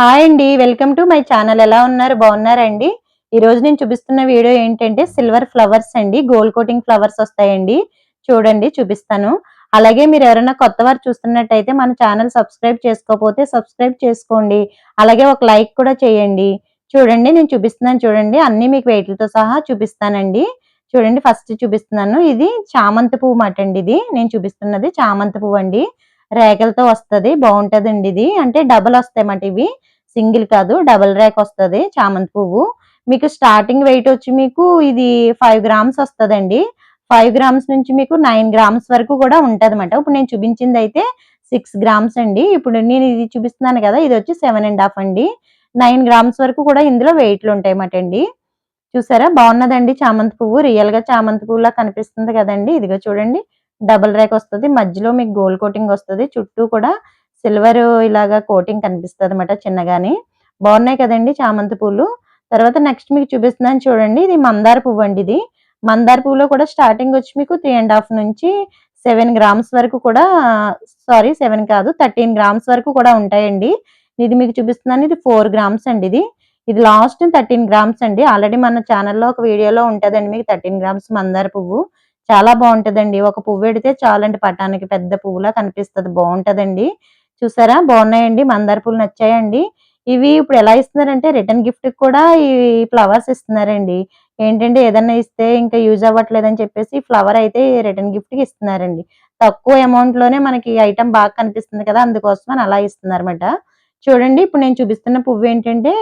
Hi అండి welcome to my channel. ఎలా ఉన్నారు? బాగున్నారండి? ఈరోజు నేను చూపిస్తున్న వీడియో ఏంటంటే సిల్వర్ ఫ్లవర్స్ అండి. గోల్డ్ కోటింగ్ ఫ్లవర్స్ వస్తాయండి. చూడండి చూపిస్తాను. అలాగే మీరు ఎవరైనా కొత్త వారు చూస్తున్నట్టయితే మన ఛానల్ సబ్స్క్రైబ్ చేసుకోకపోతే సబ్స్క్రైబ్ చేసుకోండి. అలాగే ఒక లైక్ కూడా చేయండి. చూడండి నేను చూపిస్తున్నాను చూడండి. అన్ని మీకు వెయిట్లతో సహా చూపిస్తానండి. చూడండి ఫస్ట్ చూపిస్తున్నాను. ఇది చామంతి పువ్వు మాట అండి ఇది. నేను చూపిస్తున్నది చామంతి పువ్వు అండి. రేఖలతో వస్తుంది బాగుంటుందండి ఇది. అంటే డబల్ వస్తాయన్నమాట ఇవి. సింగిల్ కాదు డబల్ రేక్ వస్తుంది చామంతి పువ్వు. మీకు స్టార్టింగ్ వెయిట్ వచ్చి మీకు ఇది ఫైవ్ గ్రామ్స్ వస్తుందండి. ఫైవ్ గ్రామ్స్ నుంచి మీకు నైన్ గ్రామ్స్ వరకు కూడా ఉంటుంది అనమాట ఇప్పుడు నేను చూపించింది అయితే సిక్స్ గ్రామ్స్ అండి. ఇప్పుడు నేను ఇది చూపిస్తున్నాను కదా ఇది వచ్చి సెవెన్ అండ్ హాఫ్ అండి. నైన్ గ్రామ్స్ వరకు కూడా ఇందులో వెయిట్లు ఉంటాయన్నమాట అండి. చూసారా? బాగున్నదండి చామంతి పువ్వు. రియల్గా చామంతి పువ్వులా కనిపిస్తుంది కదండి. ఇదిగో చూడండి. డబుల్ రేక్ వస్తుంది. మధ్యలో మీకు గోల్డ్ కోటింగ్ వస్తుంది. చుట్టూ కూడా సిల్వర్ ఇలాగా కోటింగ్ కనిపిస్తుంది అనమాట చిన్నగాని. బాగున్నాయి కదండి చామంతి పూలు. తర్వాత నెక్స్ట్ మీకు చూపిస్తున్నాను చూడండి. ఇది మందార పువ్వు అండి ఇది. మందార పువ్వులో కూడా స్టార్టింగ్ వచ్చి మీకు త్రీ అండ్ హాఫ్ నుంచి సెవెన్ గ్రామ్స్ వరకు కూడా సారీ సెవెన్ కాదు థర్టీన్ గ్రామ్స్ వరకు కూడా ఉంటాయండి. ఇది మీకు చూపిస్తున్నాను. ఇది ఫోర్ గ్రామ్స్ అండి ఇది. ఇది లాస్ట్ థర్టీన్ గ్రామ్స్ అండి. ఆల్రెడీ మన ఛానల్లో ఒక వీడియోలో ఉంటుందండి మీకు థర్టీన్ గ్రామ్స్ మందార పువ్వు. చాలా బాగుంటదండి. ఒక పువ్వు పెడితే చాలండి పటానికి పెద్ద పువ్వులా కనిపిస్తుంది. బాగుంటుందండి. చూసారా? బాగున్నాయండి. మందార పూలు నచ్చాయండి. ఇవి ఇప్పుడు ఎలా ఇస్తున్నారంటే రిటర్న్ గిఫ్ట్ కూడా ఈ ఫ్లవర్స్ ఇస్తున్నారండి. ఏంటంటే ఏదన్నా ఇస్తే ఇంకా యూజ్ అవ్వట్లేదని చెప్పేసి ఫ్లవర్ అయితే రిటర్న్ గిఫ్ట్కి ఇస్తున్నారండి. తక్కువ అమౌంట్లోనే మనకి ఐటమ్ బాగా కనిపిస్తుంది కదా అందుకోసం అని అలా ఇస్తున్నారన్నమాట. చూడండి ఇప్పుడు నేను చూపిస్తున్న పువ్వు ఏంటంటే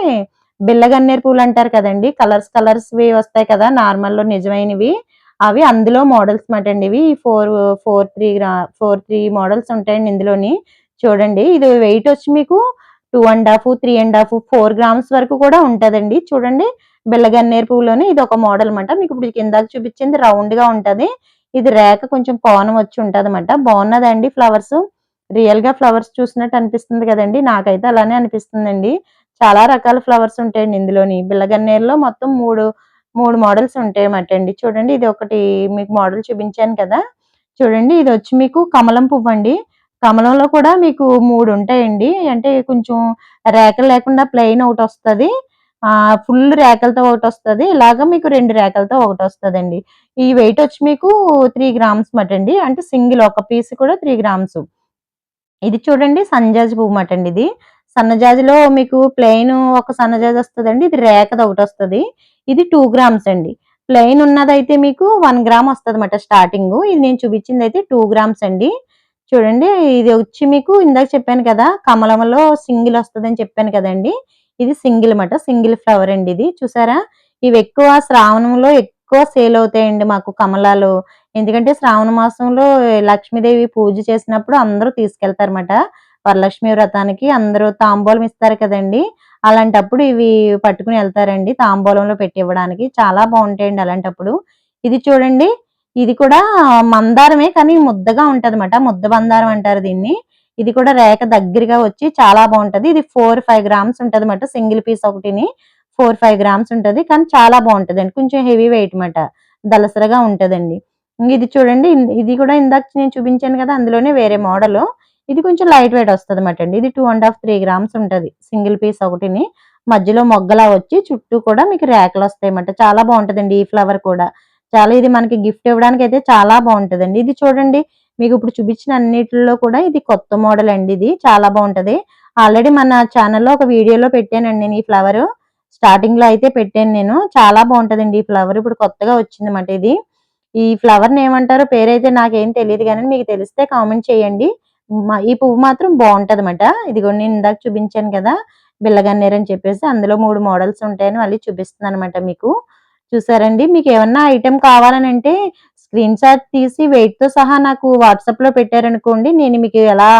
బిల్లగన్నేరు పువ్వులు అంటారు కదండి. కలర్స్ కలర్స్ వస్తాయి కదా నార్మల్లో నిజమైనవి. అవి అందులో మోడల్స్ మాట అండి. ఇవి four four three gram four three models ఉంటాయండి ఇందులోని. చూడండి ఇది వెయిట్ వచ్చి మీకు two and half three and half four grams వరకు కూడా ఉంటుందండి. చూడండి బెల్లగన్నేరు పువ్వులోని ఇది ఒక మోడల్ అనమాట మీకు ఇప్పుడు కింద చూపించింది రౌండ్గా ఉంటది. ఇది రేఖ కొంచెం కోణం వచ్చి ఉంటది అనమాట బాగున్నదండి ఫ్లవర్స్. రియల్గా ఫ్లవర్స్ చూసినట్టు అనిపిస్తుంది కదండి. నాకైతే అలానే అనిపిస్తుందండి. చాలా రకాల ఫ్లవర్స్ ఉంటాయండి ఇందులోని. బిల్లగన్నేరులో మొత్తం మూడు మూడు మోడల్స్ ఉంటాయన్నమాట అండి. చూడండి ఇది ఒకటి మీకు మోడల్ చూపించాను కదా. చూడండి ఇది వచ్చి మీకు కమలం పువ్వు అండి. కమలంలో కూడా మీకు మూడు ఉంటాయండి. అంటే కొంచెం రేఖలు లేకుండా ప్లెయిన్ ఒకటి వస్తుంది. ఫుల్ రేఖలతో ఒకటి వస్తుంది. ఇలాగా మీకు రెండు రేఖలతో ఒకటి వస్తుందండి. ఈ వెయిట్ వచ్చి మీకు త్రీ గ్రామ్స్ మట అండి. అంటే సింగిల్ ఒక పీస్ కూడా త్రీ గ్రామ్స్ ఇది చూడండి సంజాజ్ పువ్వు మట అండి ఇది. సన్నజాజిలో మీకు ప్లెయిన్ ఒక సన్నజాజి వస్తుందండి ఇది రేఖది ఒకటి వస్తుంది. ఇది టూ గ్రామ్స్ అండి. ప్లెయిన్ ఉన్నదైతే మీకు వన్ గ్రామ్ వస్తుంది అనమాట స్టార్టింగ్ ఇది నేను చూపించింది అయితే టూ గ్రామ్స్ అండి. చూడండి ఇది వచ్చి మీకు ఇందాక చెప్పాను కదా కమలంలో సింగిల్ వస్తుందని చెప్పాను కదండి. ఇది సింగిల్ అనమాట సింగిల్ ఫ్లవర్ అండి ఇది. చూసారా? ఇవి ఎక్కువ శ్రావణంలో ఎక్కువ సేల్ అవుతాయండి మాకు కమలాలు. ఎందుకంటే శ్రావణ మాసంలో లక్ష్మీదేవి పూజ చేసినప్పుడు అందరూ తీసుకెళ్తారన్నమాట. వరలక్ష్మి వ్రతానికి అందరూ తాంబూలం ఇస్తారు కదండి. అలాంటప్పుడు ఇవి పట్టుకుని వెళ్తారండి తాంబూలంలో పెట్టి ఇవ్వడానికి. చాలా బాగుంటాయండి అలాంటప్పుడు. ఇది చూడండి ఇది కూడా మందారమే కానీ ముద్దగా ఉంటది అనమాట ముద్ద బందారం అంటారు దీన్ని. ఇది కూడా రేఖ దగ్గరగా వచ్చి చాలా బాగుంటది. ఇది ఫోర్ ఫైవ్ గ్రామ్స్ ఉంటది అనమాట సింగిల్ పీస్ ఒకటిని. ఫోర్ ఫైవ్ గ్రామ్స్ ఉంటది కానీ చాలా బాగుంటది అండి కొంచెం హెవీ వెయిట్ అనమాట దలసరగా ఉంటదండి. ఇది చూడండి ఇది కూడా ఇందాక నేను చూపించాను కదా అందులోనే వేరే మోడల్ ఇది కొంచెం లైట్ వెయిట్ వస్తుంది అనమాట అండి ఇది two and half three grams ఉంటది. సింగిల్ పీస్ ఒకటిని. మధ్యలో మొగ్గలా వచ్చి చుట్టూ కూడా మీకు రేకలు వస్తాయి అన్నమాట చాలా బాగుంటుందండి ఈ ఫ్లవర్ కూడా. చాలా ఇది మనకి గిఫ్ట్ ఇవ్వడానికి అయితే చాలా బాగుంటదండి. ఇది చూడండి మీకు ఇప్పుడు చూపించిన అన్నిటిలో కూడా ఇది కొత్త మోడల్ అండి ఇది. చాలా బాగుంటది. ఆల్రెడీ మన ఛానల్లో ఒక వీడియోలో పెట్టానండి నేను ఈ ఫ్లవర్ స్టార్టింగ్లో అయితే పెట్టాను నేను. చాలా బాగుంటుందండి ఈ ఫ్లవర్ ఇప్పుడు కొత్తగా వచ్చింది అన్నమాట ఇది. ఈ ఫ్లవర్ ఏమంటారో పేరైతే నాకేం తెలియదు కానీ మీకు తెలిస్తే కామెంట్ చేయండి. ఈ పువ్వు మాత్రం బాగుంటది అనమాట ఇదిగో నేను ఇందాక చూపించాను కదా బిల్లగన్నేరు అని చెప్పేసి. అందులో మూడు మోడల్స్ ఉంటాయని మళ్ళీ చూపిస్తున్నాను అనమాట మీకు. చూసారండి? మీకు ఏమన్నా ఐటెం కావాలని అంటే స్క్రీన్ షాట్ తీసి వెయిట్తో సహా నాకు వాట్సాప్లో పెట్టారనుకోండి నేను మీకు ఎలా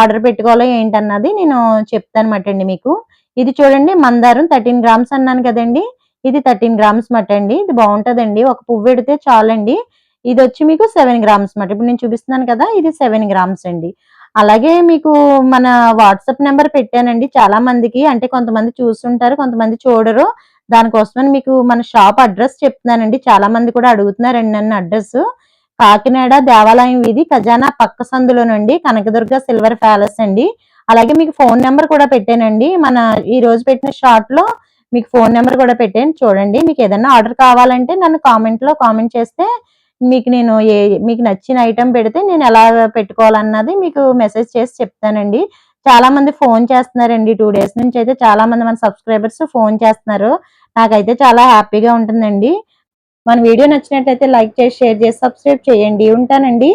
ఆర్డర్ పెట్టుకోవాలో ఏంటన్నది నేను చెప్తాను అనమాట అండి మీకు. ఇది చూడండి మందారం థర్టీన్ గ్రామ్స్ అన్నాను కదండి. ఇది థర్టీన్ గ్రామ్స్ మట అండి. ఇది బాగుంటుందండి. ఒక పువ్వు పెడితే చాలండి. ఇది వచ్చి మీకు సెవెన్ గ్రామ్స్ మాట. ఇప్పుడు నేను చూపిస్తున్నాను కదా ఇది సెవెన్ గ్రామ్స్ అండి. అలాగే మీకు మన వాట్సాప్ నెంబర్ పెట్టానండి. చాలా మందికి అంటే కొంతమంది చూస్తుంటారు కొంతమంది చూడరు. దానికోసమని మీకు మన షాప్ అడ్రస్ చెప్తున్నానండి. చాలా మంది కూడా అడుగుతున్నారండి నన్ను అడ్రస్. కాకినాడ దేవాలయం వీధి ఖజానా పక్క సందులోనండి. కనకదుర్గ సిల్వర్ ప్యాలెస్ అండి. అలాగే మీకు ఫోన్ నెంబర్ కూడా పెట్టానండి. మన ఈ రోజు పెట్టిన షార్ట్లో మీకు ఫోన్ నెంబర్ కూడా పెట్టాను. చూడండి మీకు ఏదైనా ఆర్డర్ కావాలంటే నన్ను కామెంట్లో కామెంట్ చేస్తే మీకు నేను ఏ మీకు నచ్చిన ఐటెం పెడితే నేను ఎలా పెట్టుకోవాలన్నది మీకు మెసేజ్ చేసి చెప్తానండి. చాలా మంది ఫోన్ చేస్తున్నారండి. టూ డేస్ నుంచి అయితే చాలా మంది మన సబ్స్క్రైబర్స్ ఫోన్ చేస్తున్నారు. నాకైతే చాలా హ్యాపీగా ఉంటుందండి. మన వీడియో నచ్చినట్లయితే లైక్ చేసి షేర్ చేసి సబ్స్క్రైబ్ చేయండి. ఉంటానండి.